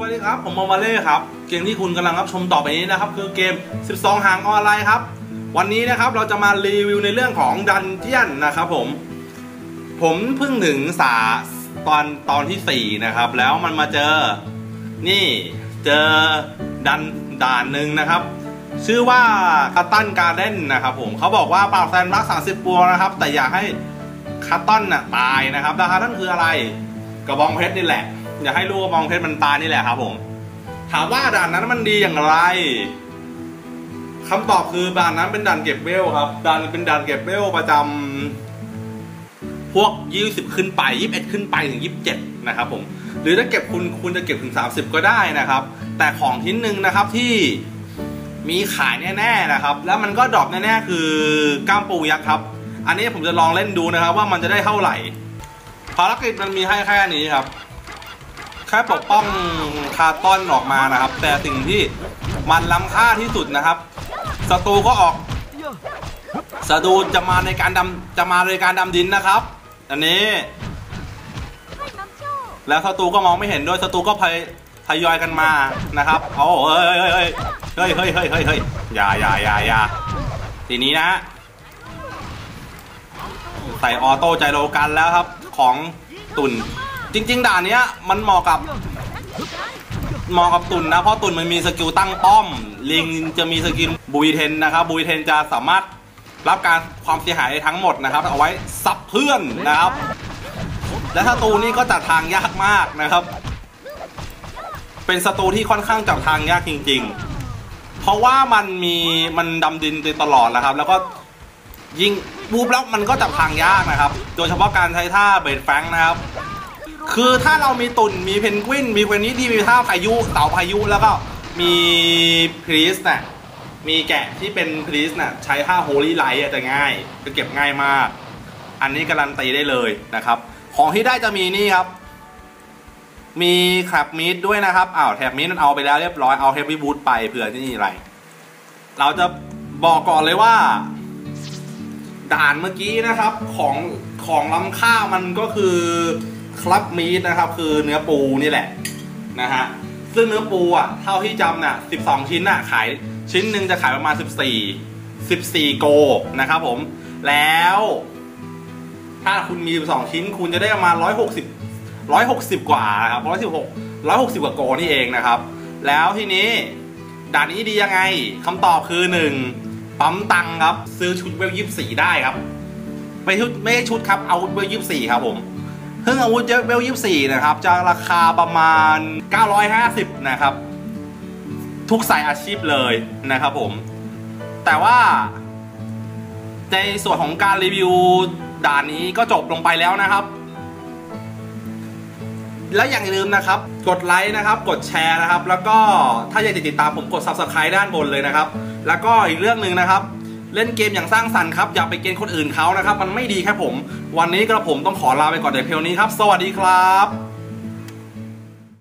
วัสดีครับ ผมมอมาเล่ครับ เกมที่คุณกำลังรับชมต่อไปนี้นะครับ คือเกม 12 หางออนไลน์ครับ วันนี้นะครับเราจะมารีวิวในเรื่องของดันเจียนนะครับผม ผมเพิ่งถึงสาตอนตอนที่ 4 นะครับ แล้วมันมาเจอ นี่เจอดันด่านหนึ่งนะครับ ชื่อว่าคาตันการ์เด้นนะครับผมเขาบอกว่าเป่าแซนรัก30ปัวนะครับ แต่อยากให้คาตันน่ะตายนะครับแล้วคาตันคืออะไรกระบองเพชรนี่แหละ อย่าให้ลูกกระบองเพชรมันตายนี่แหละครับผม ถามว่าด่านนั้นมันดีอย่างไรคำตอบคือด่านนั้นเป็นด่านเก็บเวลครับด่านเป็นด่านเก็บเวลประจำพวก20ขึ้นไป21ขึ้นไปถึง27นะครับผมหรือถ้าเก็บคุณคุณจะเก็บถึง 30 ก็ได้นะครับ แต่ของชิ้นหนึ่งนะครับที่มีขายแน่ๆนะครับ แล้วมันก็ดรอปแน่ๆ คือก้ามปูยักษ์ครับ อันนี้ผมจะลองเล่นดูนะครับ ว่ามันจะได้เท่าไหร่ภารกิจมันมีให้แค่นี้ครับ แค่ปกป้องคาร์ตอนออกมานะครับ แต่สิ่งที่มันล้ำค่าที่สุดนะครับศัตรูก็ออกศัตรูจะมาในการดำจะมาในการดำดินนะครับ อันนี้ แล้วศัตรูก็มองไม่เห็นด้วยศัตรูก็พยทยอยกันมานะครับโอ้เฮ้ยเฮ้ยเฮ้ยเฮ้ยเฮ้ยเฮ้ยเฮ้ยอย่าอย่าอย่าอย่าทีนี้นะใส่ออโต้ใจโลกันแล้วครับของตุน จริง ๆ ด่านเนี้ยมันเหมาะกับเหมาะกับตุนนะ เพราะตุนมันมีสกิลตั้งป้อม ลิงจะมีสกิลบุยเทนนะครับบุยเทนจะสามารถรับการความเสียหายทั้งหมดนะครับ เอาไว้ซับเพื่อนนะครับ และศัตรูนี่ก็จัดทางยากมากนะครับ เป็นศัตรูที่ค่อนข้างจับทางยากจริง ๆ เพราะว่ามันมีมันดำดินตลอดนะครับ แล้วก็ยิงบูบแล้วมันก็จับทางยากนะครับ โดยเฉพาะการใช้ท่าเบรดแฟงนะครับ คือถ้าเรามีตุ่นมีเพนกวิน มีเพนนี้ที่มีท่าพายุเต่าพายุแล้วก็มีพรีสน่ะมีแกะที่เป็นพรีสน่ะใช้ท่าโฮลี่ไลท์จะง่ายจะเก็บง่ายมาก อันนี้การันตีได้เลยนะครับ ของที่ได้จะมีนี่ครับ มีแคปมีดด้วยนะครับอ้าวแถบมีดมันเอาไปแล้วเรียบร้อยเอาเฮฟวี่บูทไปเผื่อที่นี่อะไร เราจะบอกก่อนเลยว่า ด่านเมื่อกี้นะครับของของล้ำค่ามันก็คือ คลับมีดนะครับ คือเนื้อปูนี่แหละนะฮะซึ่งเนื้อปูอะเท่าที่จำน่ะ12 ชิ้นน่ะขายชิ้นหนึ่งจะขายประมาณ 14 14 โกนะครับผม แล้วถ้าคุณมี12ชิ้นคุณจะได้ประมาณ 160 160 กว่าครับ116 160 กว่าโกนี่เองนะครับ แล้วทีนี้ด่านนี้ดียังไงคำตอบคือ 1 ปั๊มตังครับ ซื้อชุดเวลยี่สี่ได้ครับไม่ชุดไม่ใช่ชุดครับ เอาเวลยี่สี่ครับผม ซึ่งอาวุธเวลยี่สี่นะครับ จะราคาประมาณ 950 นะครับ ทุกสายอาชีพเลยนะครับผม แต่ว่าในส่วนของการรีวิวด่านนี้ก็จบลงไปแล้วนะครับ และอย่างลืมนะครับ กดไลค์นะครับ กดแชร์นะครับ แล้วก็ถ้าอยากจะติดตามผมกด subscribe ด้านบนเลยนะครับ แล้วก็อีกเรื่องหนึ่งนะครับ เล่นเกมอย่างสร้างสรรค์ครับอย่าไปเกณฑ์คนอื่นเขานะครับ มันไม่ดีครับผม วันนี้กระผมต้องขอลาไปก่อนแต่เพียงนี้ครับ สวัสดีครับ